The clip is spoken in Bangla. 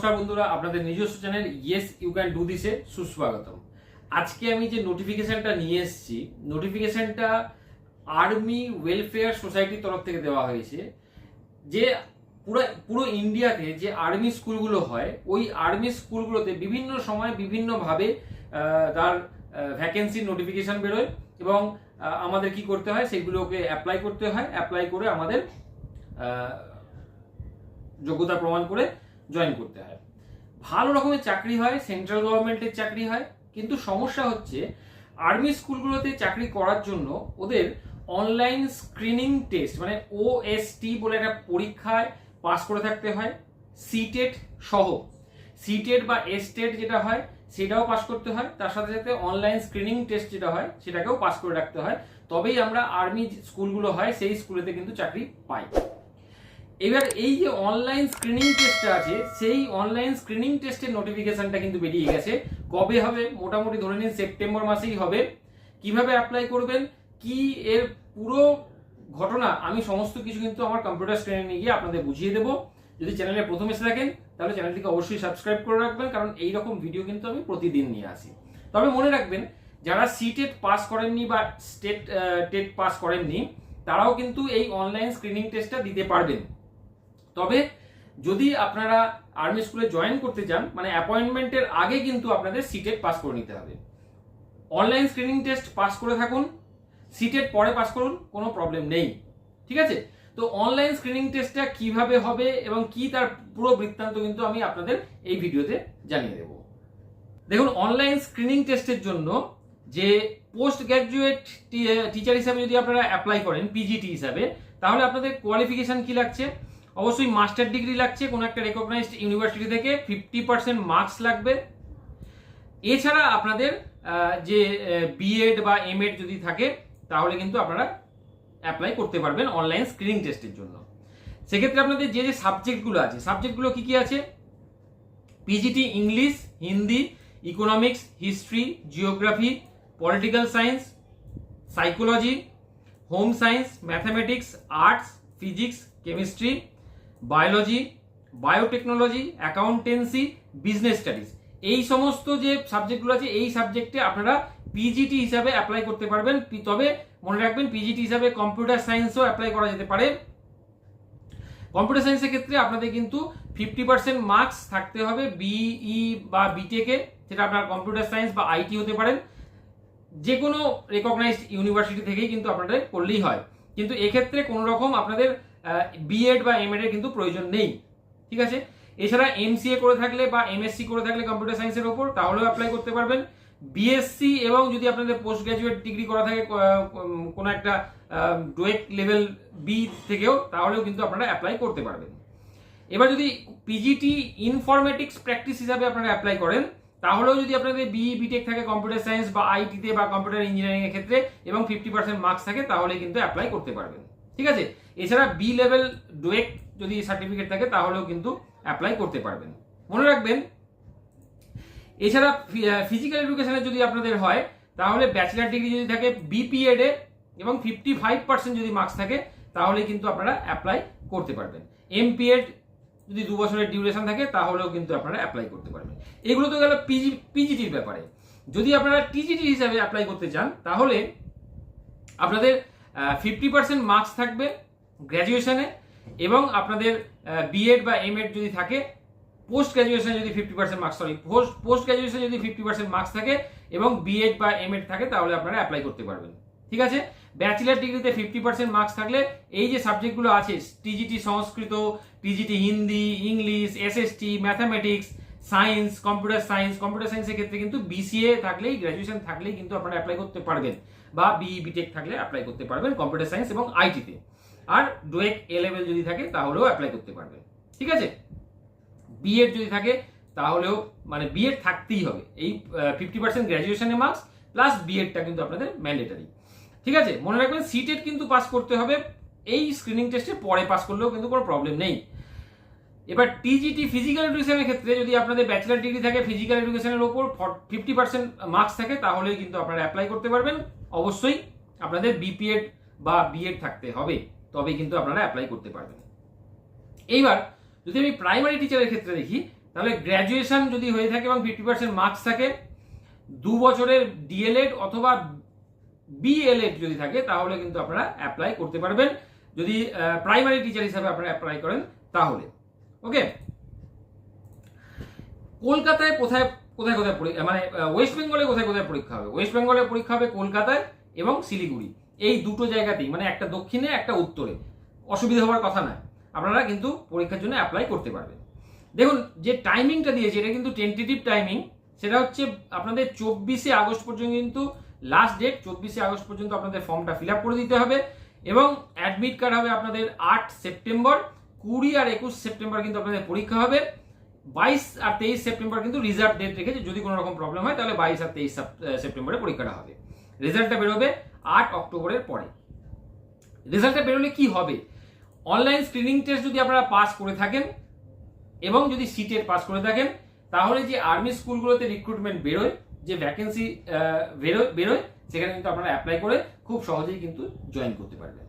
নমস্কার বন্ধুরা, আপনাদের নিজস্ব channel yes you can do দিসে সুস্বাগতম। আজকে আমি যে নোটিফিকেশনটা নিয়ে এসেছি নোটিফিকেশনটা আর্মি ওয়েলফেয়ার সোসাইটির তরফ থেকে দেওয়া হয়েছে। যে পুরো পুরো ইন্ডিয়াতে যে আর্মি স্কুলগুলো হয়, ওই আর্মি স্কুলগুলোতে বিভিন্ন সময় বিভিন্নভাবে তার ভ্যাকেন্সির নোটিফিকেশন বেরোয় এবং আমাদের কি করতে হয়, সেগুলোকে অ্যাপ্লাই করতে হয় অ্যাপ্লাই করে আমাদের যোগ্যতা প্রমাণ করে জয়েন করতে হয়। ভালো রকমের চাকরি হয় সেন্ট্রাল গভর্নমেন্টের চাকরি হয়, কিন্তু সমস্যা হচ্ছে আর্মি স্কুলগুলোতে চাকরি করার জন্য ওদের অনলাইন স্ক্রিনিং টেস্ট মানে ওএসটি বলে একটা পরীক্ষায় পাস করে থাকতে হয় সিটেট সহ। সিটেট বা এসটেট যেটা হয়, সেটাও পাস করতে হয়, তার সাথে সাথে অনলাইন স্ক্রিনিং টেস্ট যেটা হয়, সেটাকেও পাস করে রাখতে হয়। তবেই আমরা আর্মি স্কুলগুলো হয়, সেই স্কুলেতে কিন্তু চাকরি পাই। এবার এই যে অনলাইন স্ক্রিনিং টেস্টটা আছে, সেই অনলাইন স্ক্রিনিং টেস্টের নোটিফিকেশনটা কিন্তু বেরিয়ে গেছে। কবে হবে? মোটামুটি ধরে নিন সেপ্টেম্বর মাসেই হবে। কীভাবে অ্যাপ্লাই করবেন? কি এর পুরো ঘটনা? আমি সমস্ত কিছু কিন্তু আমার কম্পিউটার স্ক্রিনে গিয়ে আপনাদের বুঝিয়ে দেবো। যদি চ্যানেলে প্রথম এসে থাকেন, তাহলে চ্যানেলটিকে অবশ্যই সাবস্ক্রাইব করে রাখবেন, কারণ এই রকম ভিডিও কিন্তু আমি প্রতিদিন নিয়ে আসি। তবে মনে রাখবেন, যারা সিটেট পাস করেননি বা স্টেট টেট পাস করেননি, তারাও কিন্তু এই অনলাইন স্ক্রিনিং টেস্টটা দিতে পারবেন। তবে যদি আপনারা আর্মি স্কুলে জয়েন করতে চান মানে অ্যাপয়েন্টমেন্টের আগে কিন্তু আপনাদের সিটেট পাস করে নিতে হবে। অনলাইন স্ক্রিনিং টেস্ট পাস করে থাকুন সিটেট পরে পাস করুন, কোনো প্রবলেম নেই, ঠিক আছে? তো অনলাইন স্ক্রিনিং টেস্টটা কীভাবে হবে এবং কি তার পুরো বৃত্তান্ত কিন্তু আমি আপনাদের এই ভিডিওতে জানিয়ে দেব। দেখুন অনলাইন স্ক্রিনিং টেস্টের জন্য যে পোস্ট গ্র্যাজুয়েট টিচার হিসাবে যদি আপনারা অ্যাপ্লাই করেন পিজিটি হিসাবে, তাহলে আপনাদের কোয়ালিফিকেশন কি লাগছে? অবশ্যই মাস্টার ডিগ্রি লাগছে, কোনো একটা রেকগনাইজড ইউনিভার্সিটি থেকে ফিফটি পার্সেন্ট মার্কস লাগবে। এছাড়া আপনাদের যে বিএড বা এমএড যদি থাকে, তাহলে কিন্তু আপনারা অ্যাপ্লাই করতে পারবেন অনলাইন স্ক্রিনিং টেস্টের জন্য। সেক্ষেত্রে আপনাদের যে যে সাবজেক্টগুলো আছে সাবজেক্টগুলো কি কি আছে? PGT English Hindi economics history geography political science psychology home science mathematics arts physics chemistry biology, biotechnology, accountancy, business studies. এই সমস্ত যে সাবজেক্টগুলো আছে, এই সাবজেক্টে আপনারা পিজিটি হিসাবে অ্যাপ্লাই করতে পারবেন। তবে মনে রাখবেন পিজিটি হিসাবে কম্পিউটার সায়েন্সও অ্যাপ্লাই করা যেতে পারে। কম্পিউটার সায়েন্সের ক্ষেত্রে আপনাদের কিন্তু ফিফটি পার্সেন্ট মার্কস থাকতে হবে বিই বা বিটেকে যেটা আপনার কম্পিউটার সায়েন্স বা আইটি হতে পারেন। যে কোনো রেকগনাইজড ইউনিভার্সিটি থেকেই কিন্তু আপনাদের করলেই হয়। কিন্তু এক্ষেত্রে কোনো রকম আপনাদের বিএড বা এমএড এর কিন্তু প্রয়োজন নেই, ঠিক আছে? এছাড়া এমসিএ করে থাকলে বা এমএসসি করে থাকলে কম্পিউটার সায়েন্সের ওপর, তাহলেও অ্যাপ্লাই করতে পারবেন। বিএসসি এবং যদি আপনাদের পোস্ট গ্রাজুয়েট ডিগ্রি করা থাকে কোনো একটা ডোয়েক লেভেল বি থেকেও, তাহলেও কিন্তু আপনারা অ্যাপ্লাই করতে পারবেন। এবার যদি পিজিটি ইনফরমেটিক্স প্র্যাকটিস হিসাবে আপনারা অ্যাপ্লাই করেন, তাহলেও যদি আপনাদের বিই বিটেক থাকে কম্পিউটার সায়েন্স বা আইটিতে বা কম্পিউটার ইঞ্জিনিয়ারিং এর ক্ষেত্রে, এবং ফিফটি পার্সেন্ট মার্কস থাকে, তাহলে কিন্তু অ্যাপ্লাই করতে পারবেন। ঠিক আছে? এছাড়া বি লেভেল ডোয়েক যদি সার্টিফিকেট থাকে, তাহলেও কিন্তু অ্যাপ্লাই করতে পারবেন। মনে রাখবেন, এছাড়া ফিজিক্যাল এডুকেশনে যদি আপনাদের হয়, তাহলে ব্যাচেলার ডিগ্রি যদি থাকে বিপিএড এ এবং ফিফটি ফাইভ পার্সেন্ট যদি মার্কস থাকে, তাহলে কিন্তু আপনারা অ্যাপ্লাই করতে পারবেন। এমপিএড যদি দু বছরের ডিউরেশন থাকে, তাহলেও কিন্তু আপনারা অ্যাপ্লাই করতে পারবেন। এগুলো তো গেল পিজি পিজিটির ব্যাপারে। যদি আপনারা টিজিটি হিসাবে অ্যাপ্লাই করতে চান, তাহলে আপনাদের ফিফটি পার্সেন্ট মার্কস থাকবে গ্র্যাজুয়েশনে এবং আপনাদের বিএড বা এমএড যদি থাকে পোস্ট গ্র্যাজুয়েশনে যদি fifty percent marks sorry post post গ্র্যাজুয়েশনে যদি ফিফটি পার্সেন্ট মার্কস থাকে এবং বিএড বা এমএড থাকে, তাহলে আপনারা অ্যাপ্লাই করতে পারবেন। ঠিক আছে? ব্যাচেলার ডিগ্রিতে ফিফটি পার্সেন্ট মার্কস থাকলে এই যে সাবজেক্টগুলো আছে TGT Sanskrit TGT Hindi English SST mathematics science computer science computer সায়েন্সের ক্ষেত্রে কিন্তু বিসিএ থাকলেই গ্র্যাজুয়েশন থাকলেই কিন্তু আপনারা অ্যাপ্লাই করতে পারবেন। বা বিই বিটেক থাকলে অ্যাপ্লাই করতে পারবেন কম্পিউটার সায়েন্স এবং আইটিতে আর ডোয়েক এ লেভেল যদি থাকে, তাহলেও অ্যাপ্লাই করতে পারবেন ঠিক আছে? বিএড যদি থাকে, তাহলেও মানে বিএড থাকতেই হবে। এই ফিফটি পার্সেন্ট গ্র্যাজুয়েশনের মার্কস প্লাস বিএডটা কিন্তু আপনাদের ম্যান্ডেটারি ঠিক আছে? মনে রাখবেন সিটেট কিন্তু পাস করতে হবে। এই স্ক্রিনিং টেস্টে পরে পাস করলেও কিন্তু কোনো প্রবলেম নেই। এবার টিজিটি ফিজিক্যাল এডুকেশনের ক্ষেত্রে যদি আপনাদের ব্যাচেলার ডিগ্রি থাকে ফিজিক্যাল এডুকেশনের ওপর ফিফটি পার্সেন্ট মার্কস থাকে, তাহলেই কিন্তু আপনারা অ্যাপ্লাই করতে পারবেন। অবশ্যই আপনাদের বিপিএড বা বিএড থাকতে হবে, তবেই কিন্তু আপনারা অ্যাপ্লাই করতে পারবেন। এইবার, যদি আমি প্রাইমারি টিচারের ক্ষেত্রে দেখি, তাহলে গ্র্যাজুয়েশন যদি হয়ে থাকে এবং ফিফটি পার্সেন্ট মার্কস থাকে, দু বছরের ডিএলএড অথবা বিএলএড যদি থাকে, তাহলে কিন্তু আপনারা অ্যাপ্লাই করতে পারবেন। যদি প্রাইমারি টিচার হিসাবে আপনারা অ্যাপ্লাই করেন, তাহলে। ওকে কলকাতায় কোথায় কোথায় কোথায় পরীক্ষা মানে ওয়েস্ট বেঙ্গলে কোথায় কোথায় পরীক্ষা হবে? ওয়েস্ট বেঙ্গলে পরীক্ষা হবে কলকাতায় এবং শিলিগুড়ি। এই দুটো জায়গাতেই মানে একটা দক্ষিণে, একটা উত্তরে। অসুবিধা হওয়ার কথা নয়। আপনারা কিন্তু পরীক্ষার জন্য অ্যাপ্লাই করতে পারবেন। দেখুন, যে টাইমিংটা দিয়েছে, এটা কিন্তু টেন্টেটিভ টাইমিং সেটা হচ্ছে আপনাদের চব্বিশে আগস্ট পর্যন্ত কিন্তু লাস্ট ডেট চব্বিশে আগস্ট পর্যন্ত আপনাদের ফর্মটা ফিল করে দিতে হবে এবং অ্যাডমিট কার্ড হবে আপনাদের আট সেপ্টেম্বর, কুড়ি আর একুশ সেপ্টেম্বর কিন্তু আপনাদের পরীক্ষা হবে। বাইশ আর তেইশ সেপ্টেম্বর কিন্তু রিজার্ভ ডেট রেখেছে। যদি কোনো রকম প্রবলেম হয়, তাহলে বাইশ আর তেইশ সেপ্টেম্বরে পরীক্ষাটা হবে। রেজাল্টটা বেরোবে আট অক্টোবরের পরে। রেজাল্টটা বেরোলে কি হবে? অনলাইন স্ক্রিনিং টেস্ট যদি আপনারা পাস করে থাকেন এবং যদি সিটের পাস করে থাকেন, তাহলে যে আর্মি স্কুলগুলোতে রিক্রুটমেন্ট বেরোয়, যে ভ্যাকেন্সি বেরোয় বেরোয়, সেখানে কিন্তু আপনারা অ্যাপ্লাই করে খুব সহজেই কিন্তু জয়েন করতে পারবেন।